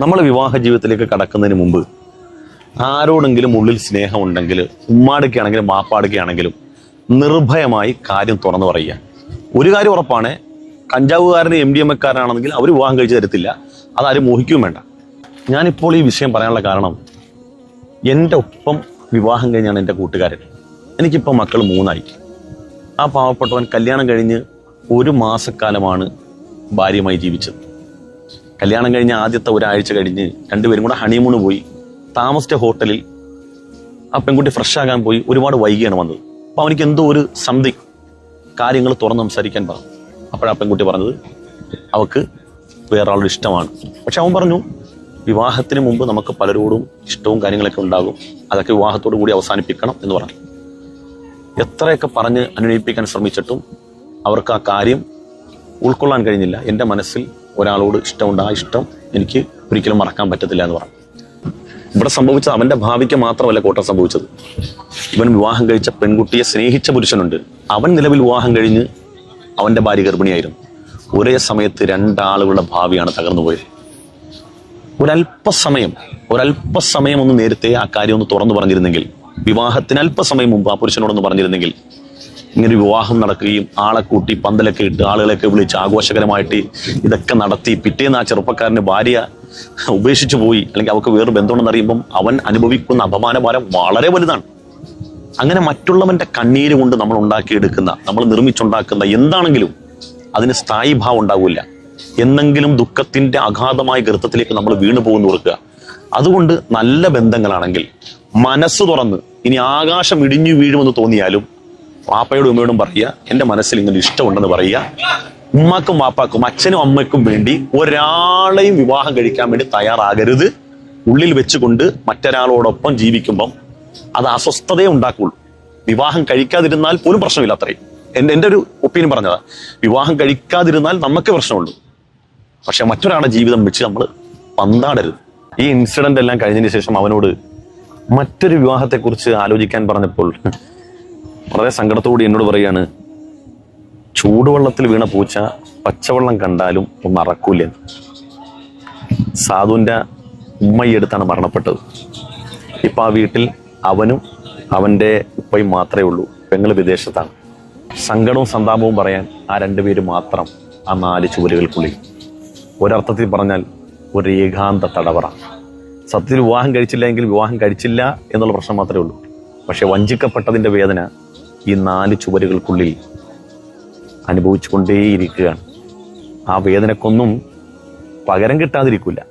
നമ്മൾ വിവാഹ ജീവിതത്തിലേക്ക് കടക്കുന്നതിന് മുമ്പ് ആരോടെങ്കിലും ഉള്ളിൽ സ്നേഹമുണ്ടെങ്കിൽ ഉമ്മാടുകയാണെങ്കിലും മാപ്പാടുകയാണെങ്കിലും നിർഭയമായി കാര്യം തുറന്നു പറയുക. ഒരു കാര്യം ഉറപ്പാണ് കഞ്ചാവുകാരന് എം ഡി എം എക്കാരനാണെങ്കിൽ അവർ വിവാഹം കഴിച്ചു തരത്തില്ല. അതാരും മോഹിക്കുകയും വേണ്ട. ഞാനിപ്പോൾ ഈ വിഷയം പറയാനുള്ള കാരണം എന്റെ ഒപ്പം വിവാഹം കഴിഞ്ഞാണ് എന്റെ കൂട്ടുകാരൻ. എനിക്കിപ്പോൾ മക്കൾ മൂന്നായി. ആ പാവപ്പെട്ടവൻ കല്യാണം കഴിഞ്ഞ് ഒരു മാസക്കാലമാണ് ഭാര്യയുമായി ജീവിച്ചത്. കല്യാണം കഴിഞ്ഞ ആദ്യത്തെ ഒരാഴ്ച കഴിഞ്ഞ് രണ്ടുപേരും കൂടെ ഹണിമൂണ് പോയി. താമസിച്ച ഹോട്ടലിൽ ആ പെൺകുട്ടി ഫ്രഷ് ആകാൻ പോയി. ഒരുപാട് വൈകിയാണ് വന്നത്. അപ്പൊ അവനിക്ക് എന്തോ ഒരു സംതിങ് കാര്യങ്ങൾ തുറന്ന് സംസാരിക്കാൻ പറഞ്ഞു. അപ്പോഴാ പെൺകുട്ടി പറഞ്ഞത് അവക്ക് വേറൊരാളുടെ ഇഷ്ടമാണ്. പക്ഷെ അവൻ പറഞ്ഞു വിവാഹത്തിന് മുമ്പ് നമുക്ക് പലരോടും ഇഷ്ടവും കാര്യങ്ങളൊക്കെ ഉണ്ടാകും. അതൊക്കെ വിവാഹത്തോടു കൂടി അവസാനിപ്പിക്കണം എന്ന് പറഞ്ഞു. എത്രയൊക്കെ പറഞ്ഞ് അനുനയിപ്പിക്കാൻ ശ്രമിച്ചിട്ടും അവർക്ക് ആ കാര്യം ഉൾക്കൊള്ളാൻ കഴിഞ്ഞില്ല. എന്റെ മനസ്സിൽ ഒരാളോട് ഇഷ്ടമുണ്ട്. ആ ഇഷ്ടം എനിക്ക് ഒരിക്കലും മറക്കാൻ പറ്റത്തില്ല എന്ന് പറഞ്ഞു. ഇവിടെ സംഭവിച്ചത് അവന്റെ ഭാവിക്ക് മാത്രമല്ല കോട്ടം സംഭവിച്ചത്. ഇവൻ വിവാഹം കഴിച്ച പെൺകുട്ടിയെ സ്നേഹിച്ച പുരുഷനുണ്ട്. അവൻ നിലവിൽ വിവാഹം കഴിഞ്ഞ് അവന്റെ ഭാര്യ ഗർഭിണിയായിരുന്നു. ഒരേ സമയത്ത് രണ്ടാളുകളുടെ ഭാവിയാണ് തകർന്നു പോയത്. ഒരല്പസമയം ഒരല്പസമയം ഒന്ന് നേരത്തെ ആ കാര്യം ഒന്ന് തുറന്നു പറഞ്ഞിരുന്നെങ്കിൽ വിവാഹത്തിന് അല്പസമയം മുമ്പ് ആ പുരുഷനോടൊന്ന് പറഞ്ഞിരുന്നെങ്കിൽ ഇങ്ങനെ വിവാഹം നടക്കുകയും ആളെ കൂട്ടി പന്തലൊക്കെ ഇട്ട് ആളുകളെയൊക്കെ വിളിച്ച് ആഘോഷകരമായിട്ട് ഇതൊക്കെ നടത്തി പിറ്റേന്ന് ആ ചെറുപ്പക്കാരന്റെ ഭാര്യ ഉപേക്ഷിച്ചു പോയി. അല്ലെങ്കിൽ അവർക്ക് വേറെ ബന്ധമുണ്ടെന്ന് അറിയുമ്പം അവൻ അനുഭവിക്കുന്ന അപമാനഭാരം വളരെ വലുതാണ്. അങ്ങനെ മറ്റുള്ളവന്റെ കണ്ണീര് കൊണ്ട് നമ്മൾ ഉണ്ടാക്കിയെടുക്കുന്ന നമ്മൾ നിർമ്മിച്ചുണ്ടാക്കുന്ന എന്താണെങ്കിലും അതിന് സ്ഥായി ഭാവം ഉണ്ടാവില്ല. എന്നെങ്കിലും ദുഃഖത്തിന്റെ അഗാധമായ ഗർത്തത്തിലേക്ക് നമ്മൾ വീണു പോകുന്നു ഓർക്കുക. അതുകൊണ്ട് നല്ല ബന്ധങ്ങളാണെങ്കിൽ മനസ്സ് തുറന്ന് ഇനി ആകാശം ഇടിഞ്ഞു വീഴുമെന്ന് തോന്നിയാലും വാപ്പയോടും ഉമ്മയോടും പറയുക എന്റെ മനസ്സിൽ ഇങ്ങനെ ഇഷ്ടമുണ്ടെന്ന് പറയുക. ഉമ്മാക്കും വാപ്പാക്കും അച്ഛനും അമ്മയ്ക്കും വേണ്ടി ഒരാളെയും വിവാഹം കഴിക്കാൻ വേണ്ടി തയ്യാറാകരുത്. ഉള്ളിൽ വെച്ചുകൊണ്ട് മറ്റൊരാളോടൊപ്പം ജീവിക്കുമ്പം അത് അസ്വസ്ഥതയെ ഉണ്ടാക്കുള്ളൂ വിവാഹം കഴിക്കാതിരുന്നാൽ പോലും പ്രശ്നമില്ല അത്രയും എന്റെ എന്റെ ഒരു ഒപ്പീനിയൻ പറഞ്ഞതാ വിവാഹം കഴിക്കാതിരുന്നാൽ നമുക്ക് പ്രശ്നമുള്ളൂ. പക്ഷെ മറ്റൊരാളുടെ ജീവിതം വെച്ച് നമ്മൾ പന്താടരുത്. ഈ ഇൻസിഡന്റ് എല്ലാം കഴിഞ്ഞതിന് ശേഷം അവനോട് മറ്റൊരു വിവാഹത്തെക്കുറിച്ച് ആലോചിക്കാൻ പറഞ്ഞപ്പോൾ വളരെ സങ്കടത്തോടെ എന്നോട് പറയാണ് ചൂടുവെള്ളത്തിൽ വീണ പൂച്ച പച്ചവെള്ളം കണ്ടാലും ഒന്ന് അറക്കൂലെന്ന് സാധുവിന്റെ ഉമ്മയെടുത്താണ് മരണപ്പെട്ടത്. ഇപ്പം ആ വീട്ടിൽ അവനും അവന്റെ ഉപ്പയും മാത്രമേ ഉള്ളൂ. പെങ്ങൾ വിദേശത്താണ്. സങ്കടവും സന്താപവും പറയാൻ ആ രണ്ടുപേര് മാത്രം ആ നാല് ചുവരുകൾക്കുള്ളിൽ. ഒരർത്ഥത്തിൽ പറഞ്ഞാൽ ഒരു ഏകാന്ത തടവറ. സത്യത്തിൽ വിവാഹം കഴിച്ചില്ലെങ്കിൽ വിവാഹം കഴിച്ചില്ല എന്നുള്ള പ്രശ്നം മാത്രമേ ഉള്ളൂ. പക്ഷേ വഞ്ചിക്കപ്പെട്ടതിന്റെ വേദന ഈ നാല് ചുവരുകൾക്കുള്ളിൽ അനുഭവിച്ചുകൊണ്ടേയിരിക്കുകയാണ്. ആ വേദനക്കൊന്നും പകരം കിട്ടാതിരിക്കില്ല